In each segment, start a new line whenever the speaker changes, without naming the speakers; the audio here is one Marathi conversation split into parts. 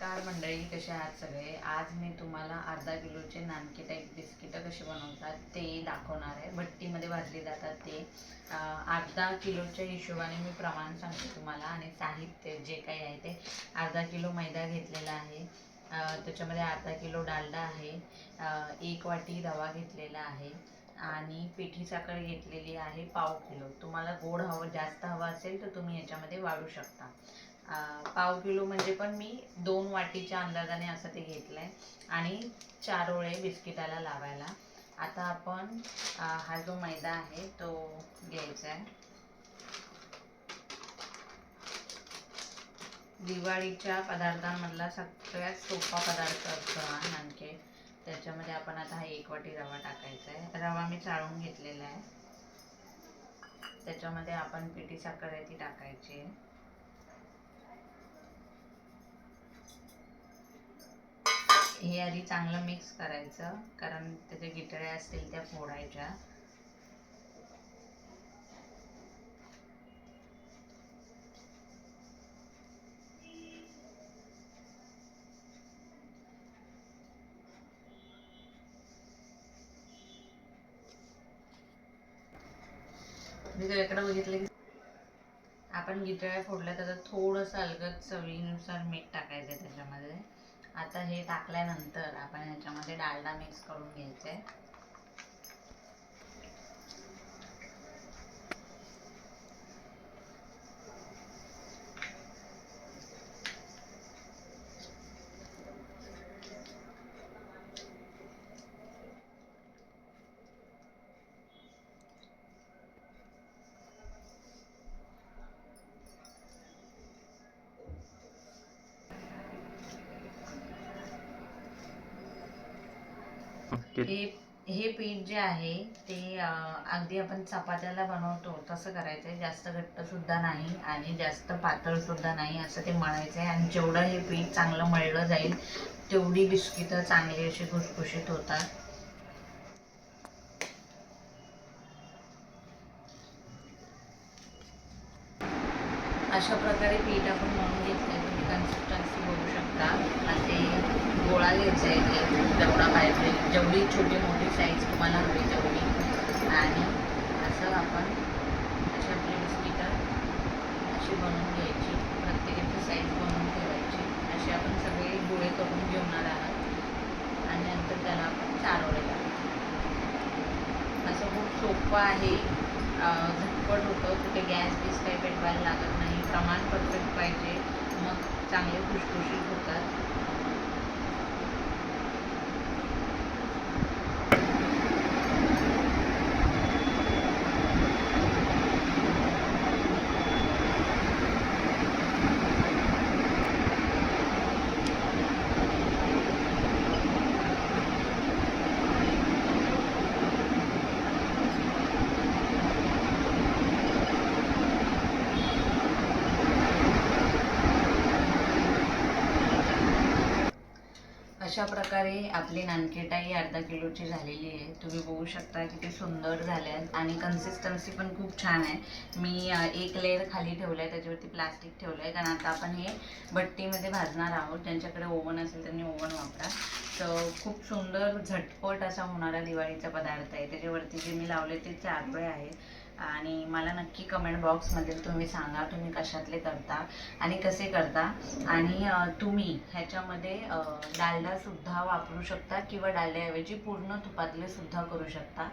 नमस्कार मंडळी कसे आहात सगळे? आज मी तुम्हाला अर्धा किलोचे नानकी टाईप बिस्किटं कसे बनवतात ते दाखवणार आहे. भट्टीमध्ये भाजली जातात ते. अर्धा किलोच्या हिशोबाने मी प्रमाण सांगते तुम्हाला आणि साहित्य जे काही आहे ते. अर्धा किलो मैदा घेतलेला आहे. त्याच्यामध्ये अर्धा किलो डालडा आहे. एक वाटी रवा घेतलेला आहे. आणि पिठी साखर घेतलेली आहे पाव किलो. तुम्हाला गोड हवं जास्त हवं असेल तर तुम्ही याच्यामध्ये वाढू शकता. पाव किलो म्हणजे पण मी दोन वाटीच्या अंदाजाने असं ते घेतलं आहे आणि चार ओळे बिस्किटाला लावायला. आता आपण हा जो मैदा आहे तो घ्यायचा आहे. दिवाळीच्या पदार्थांमधला सगळ्यात सोपा पदार्थ असतो हा नानके. त्याच्यामध्ये आपण आता हा एक वाटी रवा टाकायचा आहे. रवा मी चाळून घेतलेला आहे. त्याच्यामध्ये आपण पिठी साखर आहे ती टाकायची आहे. हे आधी चांगलं मिक्स करायचं कारण त्याच्या गिटळ्या असतील त्या फोडायच्या. मी बघितलं की आपण गिटळ्या फोडल्या त्याचं थोडंसं अलगद चवीनुसार मीठ टाकायचं त्याच्यामध्ये. आता हे टाकल्यानंतर आपण ह्याच्यामध्ये डालडा मिक्स करून घ्यायचा. आहे हे हे पीठ जे आहे ते अगदी आपण चपात्याला बनवतो तसं करायचं आहे जास्त घट्ट सुद्धा नाही आणि जास्त पातळ सुद्धा नाही असं ते मळायचं आहे आणि जेवढं हे पीठ चांगलं मळलं जाईल तेवढी बिस्किटं चांगली अशी खुसखुशीत होतात. अशा प्रकारे पीठ आपण मळून घेतलं तुम्ही कन्सिस्टन्सी बघू शकता. आणि गोळा घ्यायचा आहे जेवढा जेवढी छोटी मोठी साईज तुम्हाला हवी तेवढी. आणि असं आपण अशा आपली बिस्किटं अशी बनवून घ्यायची. प्रत्येकाची साईज बनवून ठेवायची. असे आपण सगळे गोळे करून जेवणार आहात. आणि नंतर त्याला आपण चारोळे असं खूप सोपं आहे. झटपट होतं. कुठे गॅस बीस काही पेटवायला लागत नाही. प्रमाण परफेक्ट पाहिजे. मग चांगले खुशखुशीत होतात. अशा प्रकारे आपली नानकेटाई अर्धा किलोची झालेली आहे. तुम्ही बघू शकता किती सुंदर झाल्या आहेत आणि कन्सिस्टन्सी पण खूप छान आहे. मी एक लेअर खाली ठेवलं आहे त्याच्यावरती प्लास्टिक ठेवलं आहे कारण आता आपण हे भट्टीमध्ये भाजणार आहोत. ज्यांच्याकडे ओव्हन असेल त्यांनी ओव्हन वापरा. तर खूप सुंदर झटपट असा होणारा दिवाळीचा पदार्थ आहे. त्याच्यावरती जे मी लावले ते चारपळे आहे. आणि मला नक्की कमेंट बॉक्समध्ये तुम्ही सांगा तुम्ही कशातले करता आणि कसे करता. आणि तुम्ही ह्याच्यामध्ये डालडासुद्धा वापरू शकता किंवा डालड्याऐवजी पूर्ण तुपातले सुद्धा करू शकता.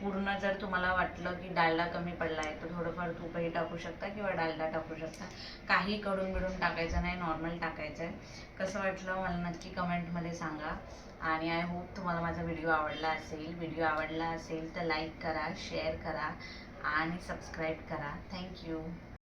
पूर्ण जर तुम्हाला वाटलं की डालडा कमी पडला आहे तर थोडंफार तुपही टाकू शकता किंवा डालडा टाकू शकता. काही कडून बिडून टाकायचं नाही नॉर्मल टाकायचं आहे कसं वाटलं मला नक्की कमेंटमध्ये सांगा. आणि आय होप तुम्हाला माझा व्हिडिओ आवडला असेल. व्हिडिओ आवडला असेल तर लाईक करा शेअर करा आणि सबस्क्राईब करा. थँक्यू